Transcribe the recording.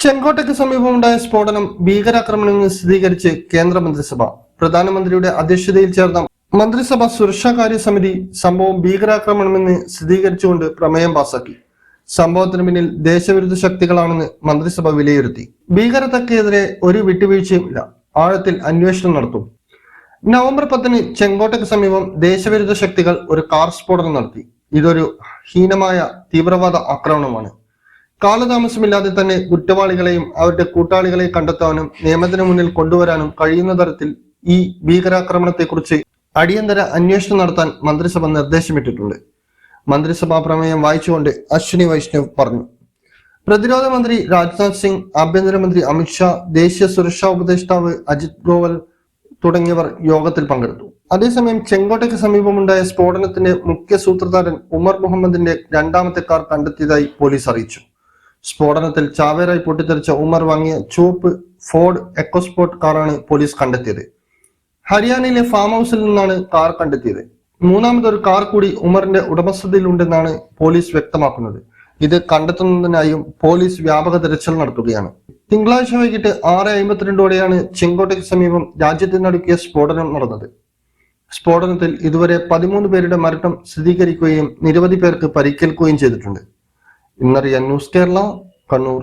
ചെങ്കോട്ടയ്ക്ക് സമീപമുണ്ടായ സ്ഫോടനം ഭീകരാക്രമണമെന്ന് സ്ഥിരീകരിച്ച് കേന്ദ്ര മന്ത്രിസഭ. പ്രധാനമന്ത്രിയുടെ അധ്യക്ഷതയിൽ ചേർന്ന മന്ത്രിസഭ സുരക്ഷാകാര്യ സമിതി സംഭവം ഭീകരാക്രമണമെന്ന് സ്ഥിരീകരിച്ചുകൊണ്ട് പ്രമേയം പാസാക്കി. സംഭവത്തിന് പിന്നിൽ ദേശവിരുദ്ധ ശക്തികളാണെന്ന് മന്ത്രിസഭ വിലയിരുത്തി. ഭീകരതക്കെതിരെ ഒരു വിട്ടുവീഴ്ചയുമില്ല ആഴത്തിൽ അന്വേഷണം നടത്തും. നവംബർ പത്തിന് ചെങ്കോട്ടയ്ക്ക് സമീപം ദേശവിരുദ്ധ ശക്തികൾ ഒരു കാർ സ്ഫോടനം നടത്തി. ഇതൊരു ഹീനമായ തീവ്രവാദ ആക്രമണമാണ്. കാലതാമസമില്ലാതെ തന്നെ കുറ്റവാളികളെയും അവരുടെ കൂട്ടാളികളെയും കണ്ടെത്താനും നിയമത്തിന് മുന്നിൽ കൊണ്ടുവരാനും കഴിയുന്ന തരത്തിൽ ഈ ഭീകരാക്രമണത്തെക്കുറിച്ച് അടിയന്തര അന്വേഷണം നടത്താൻ മന്ത്രിസഭ നിർദ്ദേശമിട്ടിട്ടുണ്ട്. മന്ത്രിസഭാ പ്രമേയം വായിച്ചുകൊണ്ട് അശ്വിനി വൈഷ്ണവ് പറഞ്ഞു. പ്രതിരോധ മന്ത്രി രാജ്നാഥ് സിംഗ് ആഭ്യന്തരമന്ത്രി അമിത്ഷാ ദേശീയ സുരക്ഷാ ഉപദേഷ്ടാവ് അജിത് ഡോവൽ തുടങ്ങിയവർ യോഗത്തിൽ പങ്കെടുത്തു. അതേസമയം ചെങ്കോട്ടയ്ക്ക് സമീപമുണ്ടായ സ്ഫോടനത്തിന്റെ മുഖ്യ സൂത്രധാരൻ ഉമർ മുഹമ്മദിന്റെ രണ്ടാമത്തെ കാർ കണ്ടെത്തിയതായി പോലീസ് അറിയിച്ചു. സ്ഫോടനത്തിൽ ചാവേറായി പൊട്ടിത്തെറിച്ച ഉമർ വാങ്ങിയ ചുവപ്പ് ഫോർഡ് എക്കോസ്പോർട്ട് കാറാണ് പോലീസ് കണ്ടെത്തിയത്. ഹരിയാനയിലെ ഫാം ഹൗസിൽ നിന്നാണ് കാർ കണ്ടെത്തിയത്. മൂന്നാമതൊരു കാർ കൂടി ഉമറിന്റെ ഉടമസ്ഥതയിലുണ്ടെന്നാണ് പോലീസ് വ്യക്തമാക്കുന്നത്. ഇത് കണ്ടെത്തുന്നതിനായും പോലീസ് വ്യാപക തിരച്ചിൽ നടത്തുകയാണ്. തിങ്കളാഴ്ച വൈകിട്ട് ആറ് അമ്പത്തിരണ്ടോടെയാണ് ചെങ്കോട്ടയ്ക്ക് സമീപം രാജ്യത്തിനടുക്കിയ സ്ഫോടനം നടന്നത്. സ്ഫോടനത്തിൽ ഇതുവരെ പതിമൂന്ന് പേരുടെ മരണം സ്ഥിരീകരിക്കുകയും നിരവധി പേർക്ക് പരിക്കേൽക്കുകയും ചെയ്തിട്ടുണ്ട്. ഇന്നറിയാൻ ന്യൂസ് കേരള കണ്ണൂർ.